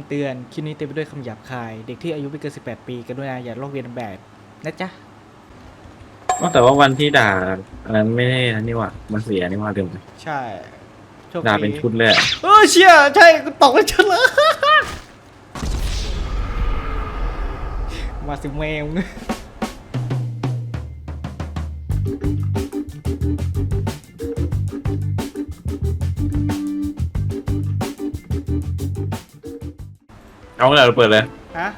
ำเตือน คลิปนี้เต็มไปด้วยคำหยาบคาย เด็กที่อายุไม่เกิน 18 ปีกรุณาอย่าลอกเรียนแบบนะจ๊ะว่าแต่ว่าวันที่ด่าอันนั้นไม่ได้อันนี่หว่ามันเสียนี่หว่าเดิมใช่โชคด่าเป็นชุดเลยอะเออเชี่ยใช่กูตกเป็นชุดเลย มาสิแมว เอาเลยเราเปิดเลย ฮะ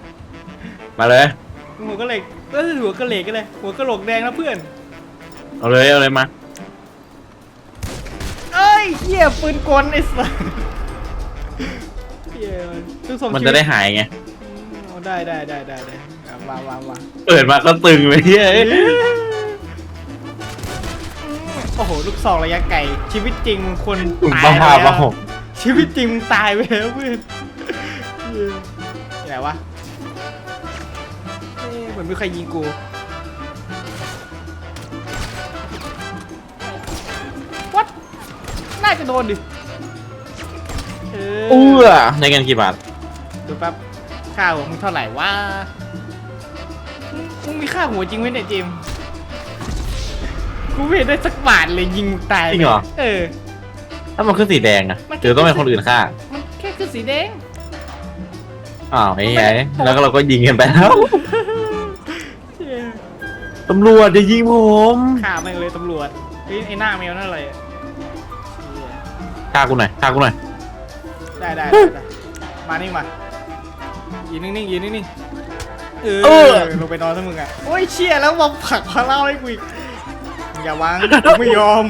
มาเลย หัวกระเหล็กเออหัวกระเหล็กกันเลย หัวกระโหลกแดงนะเพื่อน เอาเลยเอาเลยมา เอ้ยเหี้ยปืนกลไอ้สัสเหี้ยทุกสองมันชีจะวิตได้หายไงอ๋อได้ได้ได้ได้ได้เอาวางวางวางเปิดมาก็ตึงเลยเฮ้ยโอ้โห ลูกซองระยะไกลชีวิตจริงมึงคนคุณตายบ้าไปแล้เปล่าวชีวิตจริงมึงตายไปแล้วเพื่อน มือนมีใครยิงกูวัดน่าจะโดนดิเอออู้อะได้เงินกี่บาทดูแป๊บค่าหัวมึงเท่าไหร่วะมึงมึงมีค่าหัวจริงไหมเนี่ยเจมส์กูไม่เห็นได้สักบาทเลยยิงมึงตายจริงเหรอ เออ ถ้ามันขึ้นสีแดงอะมัน หรือต้องเป็นคนอื่นฆ่ามันแค่คือสีแดง อ้าวไอ้ไงแล้วก็เราก็ยิงกันไปแล้วเชี่ยตำรวจจะยิงผมฆ่าแม่งเลยตำรวจเฮ้ยไอ้หน้าแมวนั่นอะไรอะเชี่ยฆ่ากูหน่อยฆ่ากูหน่อยได้ได้ได้ได้มานี่มายืนนิ่งๆยืนนิ่งๆเออลงไปนอนซะมึงอะโอ้ยเชี่ยแล้วมาผลักพาเล่าให้กูอีกมึงอย่าวางกูไม่ยอม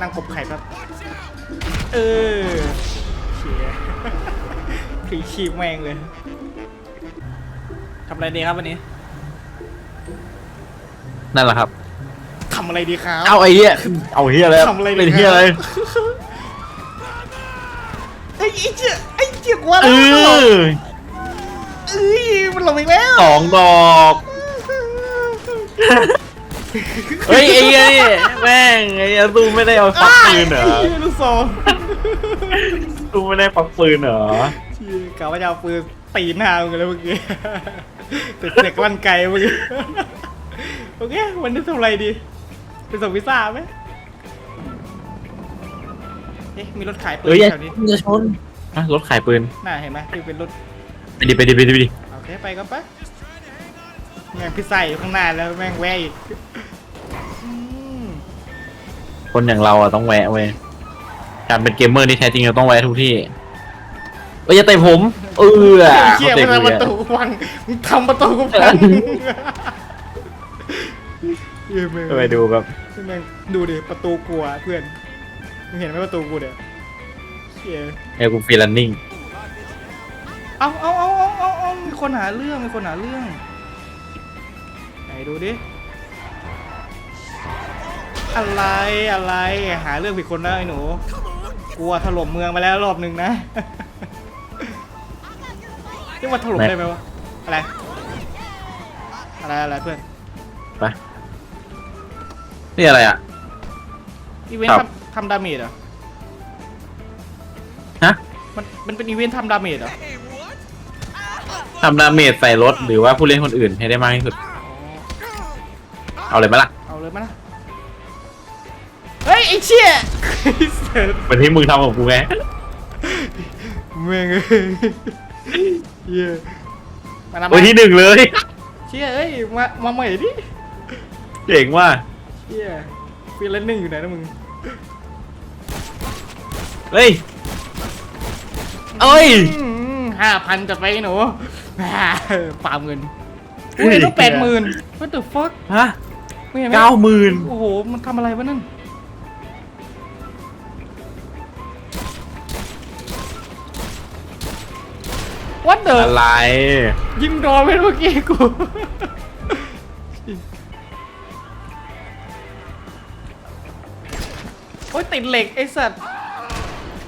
นั่งกบไข่แป๊บเออเชี่ยผีชีพแม่งเลยทำอะไรดีครับวันนี้ นั่นแหละครับ ทำอะไรดีครับ เอาไอ้เหี้ยเอาเหี้ยอะไรทำอะไรดี เป็นเหี้ยอะไรไอ้ยไอ้เจี๊ยไอ้เจี๊ยกว่าเอแล้วอเอ้ยมันหลงอีกแล้วสองดอกเฮ้ยไอ้เหี้ยนี่แม่งไอ้อาซูไม่ได้เอาฟักปืนเหรอไอ้เหี้ยลูกซองซูไม่ได้ฟักปืนเหรอเชี่ยกะว่าจะเอาปืนตีหน้ามึงเลยเมื่อกี้แต่เด็กลั่นไกลเมื่อกี้ โอเค วันนี้ทำอะไรดี ไปส่งพิซซ่าไหมเอ๊ะมีรถขายปืเอ้ยนอย่าแถวนี้อย่าชนอะรถขายปืน น่าเห็นไหมที่เป็นรถไปดิไปดิไปดิไปดิโอเคไปก็ไปแม่งพิซซ่าอยู่ข้างหน้าแล้วแม่งแวะอีกอืมคนอย่างเราอะต้องแวะเว้ยการเป็นเกมเมอร์ที่แท้จริงเราต้องแวะทุกที่เอ้ยอย่าเตะผม เออไอ้เชี่ยเขามันเตะทำปกูระตูพังมึงทำประตูกูพัง เหี้ยแม่งไปดูแบบ แม่งดูดิประตูกลัวเพื่อนมึงเห็นไหมประตูกูเนี่ยเชี่ยไอ้กูฟรีลันนิ่งเอาเอาเอาเอาเอาเอามีคนหาเรื่องมีคนหาเรื่องไหนดูดิอะไรอะไรหาเรื่องผิดคนแล้วไอ้หนูกลัวถล่มเมืองมาแล้วรอบหนึ่งนะนี่ว่าถล่มได้ไหมวะอะไรอะไรอะไรเพื่อน ไป นี่อะไรอะ อีเวนต์ครับ ทำทำดาเมจเหรอ ฮะมันมันเป็นอีเวนต์ทำดาเมจเหรอ ทำดาเมจใส่รถหรือว่าผู้เล่นคนอื่นให้ได้มากที่สุด เอาเลยไหมล่ะเอาเลยมานะเฮ้ยไอ้เชี่ยเสร็จเป็นที่มึงทำกับกูไงแม่งเอ้ยเหี้ยมานะโอ้ยที่หนึ่งเลย เชี่ยเอ้ยมามาใหม่ดิเจ๋งว่ะ เชี่ยฟีลนิ่งอยู่ไหนนะมึงเฮ้ยเอ้ยห้าพันจัดไปไอ้หนูอ่าปาเงินอุ้ยต้องแปดหมื่น what the fuck ฮะไม่เห็นไหมเก้าหมื่นโอ้โห มันทำอะไรวะนั่น What the อะไร ยิงโดนไปเมื่อกี้กู โอ้ยติดเหล็กไอ้สัตว์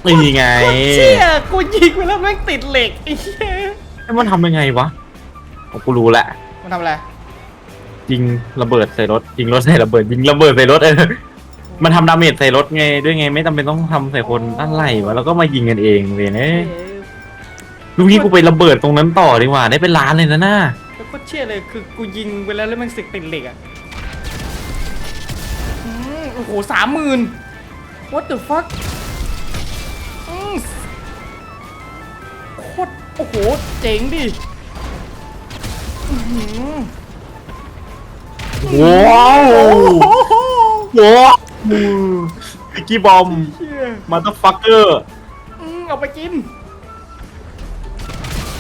นี่ไงโคตรเชี่ยกูยิงไปแล้วแม่งติดเหล็กไอ้เชี่ยให้มันทำยังไงวะโอ้กูรู้ละมันทำอะไรยิงระเบิดใส่รถยิงรถใส่ระเบิดยิงระเบิดใส่รถเออมันทำดาเมจใส่รถไงด้วยไงไม่จำเป็นต้องทำใส่คนอะไรวะแล้วก็มายิงกันเองเลยนะเอ๊ะลูกนี้กูไประเบิดตรงนั้นต่อดีกว่าได้เป็นล้านเลยนะน่าแล้วก็เชื่อเลยคือกูยิงไปแล้วแล้วมันสึกติดเหล็กอะอืมโอ้โหสามหมื่น what the fuck อืมโคตรโอ้โห เจ๋งดิอื้อหือว้าวโอ้โหว้าวพิกกี้บอมเชี่ยมาตฟักเกอร์อืมเอาไปกิน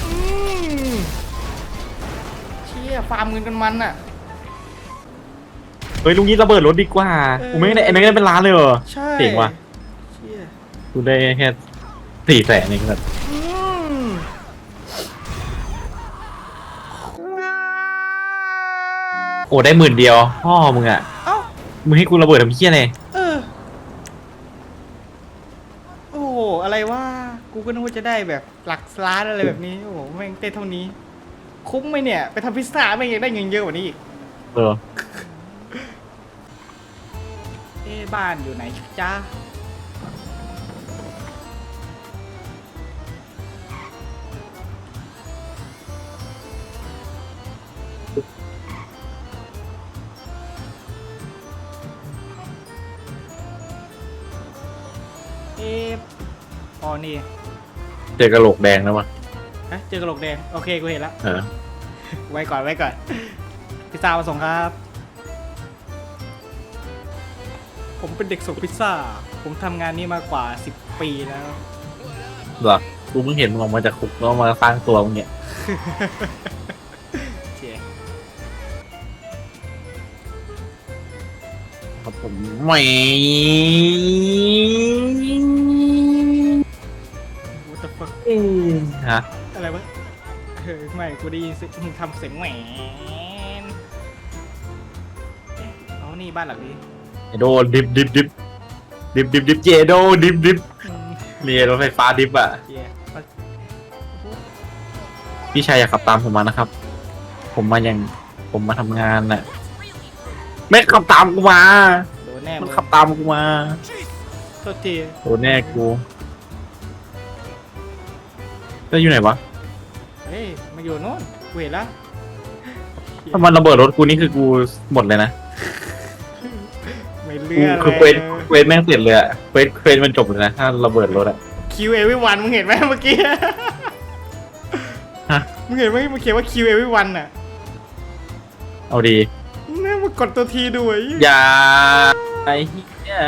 อืมเชี่ยฟาร์มเงินกันมันอะเฮ้ยลุงนี้ระเบิดรถดีกว่าเออ กูไม่ได้ไอ้นั่นก็ได้เป็นล้านเลยเหรอ ใช่เจ๋งว่ะ เชี่ยกูได้แค่สี่แสนเองครับอืมโอ้ได้หมื่นเดียวพ่อมึงอะเอ้า มึงให้กูระเบิดทำเพี้ยอะไรเออ โอ้โห อะไรว่ากูก็นึกว่าจะได้แบบหลักล้านอะไรแบบนี้ โอ้โห แม่งเต้นเท่านี้ คุ้มไหมเนี่ย ไปทำพิซซ่าแม่งยังได้เงินเยอะกว่านี้อีก เออ บ้านอยู่ไหนจ้าเอ๊ะอ๋อนี่เจอกระโหลกแดงแล้วมั้งฮะเจอกระโหลกแดง โอเค กูเห็นแล้วเออ ไว้ก่อนไว้ก่อน พิซซ่ามาส่งครับ เป็นเด็กส่งพิซซ่า ผมทำงานนี้มากว่า 10 ปีแล้ว เหรอกูเพิ่งเห็นมึงออกมาจากคุกแล้วมาสร้างตัวมึงเนี่ยเจ๊ครับผมแหม what the fuck ฮะอะไรวะเฮ้ยไม่กูได้ยินเสียงมึงทำเสียงแหวนเอ๊ะอ๋อนี่บ้านหลังนี้ เจโดดิบดิบดิบดิบดิบดิบเจโดดิบดิบอืมเนี่ยรถไฟฟ้าดิบอะเจ๊มาพี่ชายอยากขับตามผมมานะครับ ผมมาอย่างผมมาทำงานน่ะไม่ขับตามกูมา โดนแน่มันมึงขับตามกูมาโทษทีโดนแน่กูจะอยู่ไหนวะเฮ้ยมาอยู่โน่นกูเห็นแล้วถ้ามันระเบิดรถกูนี่คือกูหมดเลยนะไม่กู เลือกคือเควสเควสแม่งเสร็จเลยอะเควสเควสมันจบเลยนะถ้าระเบิดรถอะคิวเอวิวันมึงเห็นไหมเมื่อกี้ฮะมึงเห็นไหมมันเขียนว่าคิวเอวิวันอะเอาดีนี่มากดตัวทีด้วยอย่าไอ้เหี้ย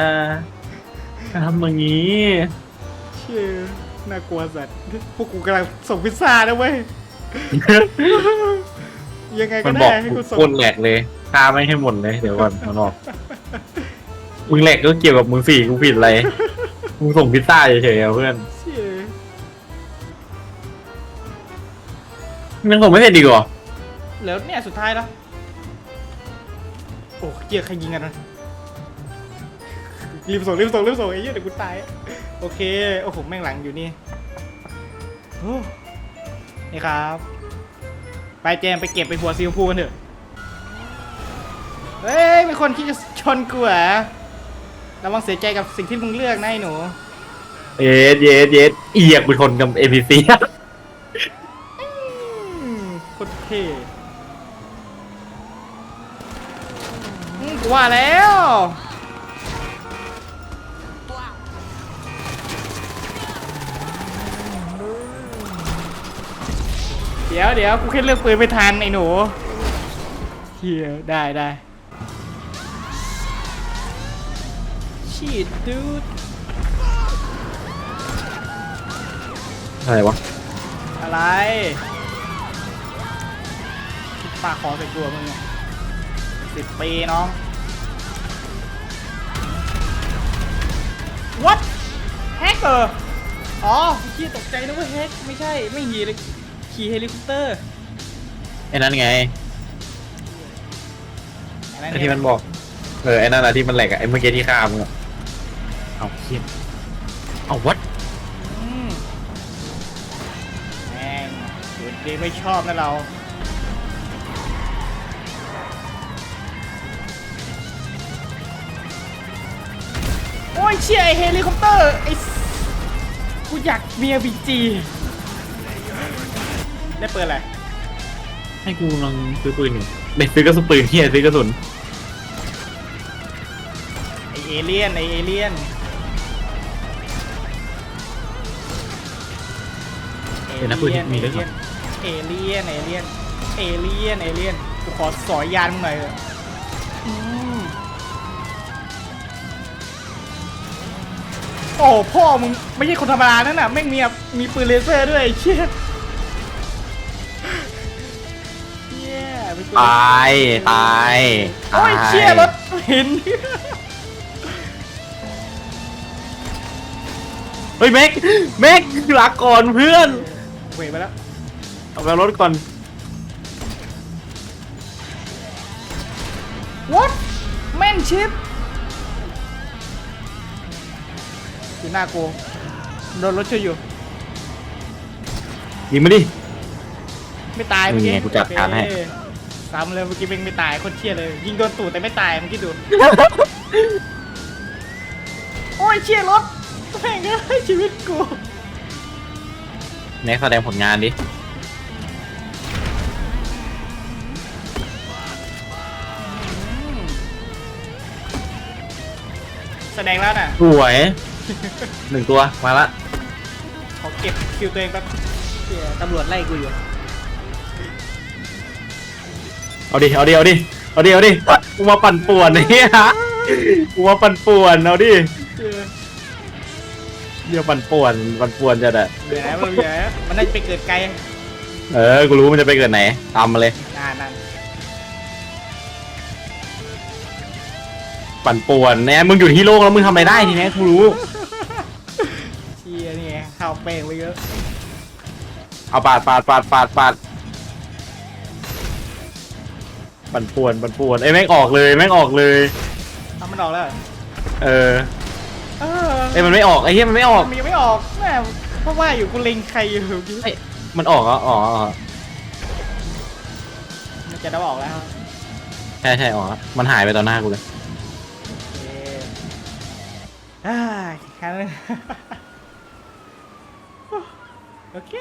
ทำอย่างนี้เชี่ยน่ากลัวสัตว์พวกกูกำลังส่งพิซซ่านะเว้ยยังไงมัก็นบได้อกให้กูกูส่งโคตรแหลกเลยฆ่าไม่ให้หมดเลย เดี๋ยวก่อนมันบอก มึงแหลกก็เกี่ยวกับมึงสี่กูผิดอะไร มึงส่งพิซซ่าเฉยๆอะเพื่อนเชี่ยยังส่งไม่เสร็จดีกว่าแล้วเนี่ยสุดท้ายแล้วโอ้เกียร์ใครยิงกันนะรีบส่งรีบส่งรีบส่งไอ้เหี้ยเดี๋ยวกูตายโอเคโอ้โหแม่งหลังอยู่นี่โอ้นี่ครับ ไปแจมไปเก็บไปหัวซีชมพูกันเถอะเฮ้ยมีคนที่จะชนกูเหรอ ระวังเสียใจกับสิ่งที่มึงเลือกนะไอ้หนู เย็ดเย็ดเย็ดเอียกไปชนกับเอพีซีอืมโคตรเท่อืมกูว่าแล้ว เดี๋ยวเดี๋ยวกูแค่เลือกปืนไม่ทันไอ้หนูเฮียได้ได้ ชีดดูดอะไรวะ อะไรปากคอใส่ตัวมึงสิบปีน้อง what แฮกเกอร์อ๋อพี่ตกใจนึกว่าแฮกไม่ใช่ไม่ขี่เลยขี่เฮลิคอปเตอร์ไอ้นั่นไงอันนั้นไอ้เยที่มันบอก เออไอ้นั่นอะที่มันแหลกอะไอ้เมื่อกี้ที่ฆ่ามึงอะ เอาเขี้ยเอาวัดอืมแม่งหยุดดีไม่ชอบนะเรา โอ้ยเชี่ยไอเฮลิคอปเตอร์ ไอสกูอยากมีบีจี ได้เปิดอะไร ให้กูลองซื้อปืนหนึ่งเด็กซื้อกระสุนปืนเฮียซื้อกระสุนไอเอเลี่ยน ไอเอเลี่ยน เดี๋ยวนะปืนที่มีด้วยเหรอ เอเลี่ยนเอเลี่ยนเอเลี่ยนเอเลี่ยนกูขอสอยยานมึงหน่อยเถอะอืมโอ้พ่อมึงไม่ใช่คนธรรมดานั่นน่ะแม่งมีแบบมีปืนเลเซอร์ด้วยไอ้เชี่ยเชี่ยมีปืนตายตายโอ้ยตาเชี่ยรถหิน เฮ้ยแม็กแม็กลาก่อนเพื่อน เวไปแล้วเอาไปรถก่อน what แม่นชิปอยู่หน้ากูโดนรถช่วยอยู่ ยิงมาดิ ไม่ตายเมื่อกี้นี่ไงกูจัดการให้ โอเคซ้ำเลยเมื่อกี้เป็นไม่ตายโคนเชี่ยเลย ยิงโดนตูดแต่ไม่ตายเมื่อกี้ดู โอ้ยเชี่ยรถแม่งเอ้ยชีวิตกู แม็กแสดงผลงานดิ แสดงแล้วน่ะ สวย หนึ่งตัวมาละ ขอเก็บคิวตัวเองแป๊บเชี่ยตำรวจไล่กูอยู่ เอาดิ เอาดิ เอาดิ เอาดิ เอาดิ กูมาปั่นป่วนเนี่ยกูมาปั่นป่วน เอาดิ เออเดี๋ยวปั่นป่วนปั่นป่วนจะได้เหลือมันเหลือมันน่าจะไปเกิดไกลเออ กูรู้มันจะไปเกิดไหนตามมาเลย นานนั่นปั่นป่วนเนี่ยมึงอยู่ที่โลกแล้วมึงทำอะไรได้ทีเนี้ยกูรู้ เชี่ยนี่ไงข้าวแป้งไว้เยอะเอาปาดปาดปาดปาดปาดปั่นป่วนปั่นป่วนไอ้ยแม่งออกเลยแม่งออกเลย ทำมันออกแล้วเหรอเออเอ อไอ้ยมันไม่ออกไอ้เหี้ยมันไม่ออกมันยังไม่ออกแม่เพราะว่าอยู่กูเล็งใครอยู่เมื่อกี้เอ้ยมันออกเหรออ๋ออ๋อมันจะได้ออกแล้วใช่ใช่ออกแล้วมันหายไปต่อหน้ากูเลยโอเคอ่าแค่นั้น โอเค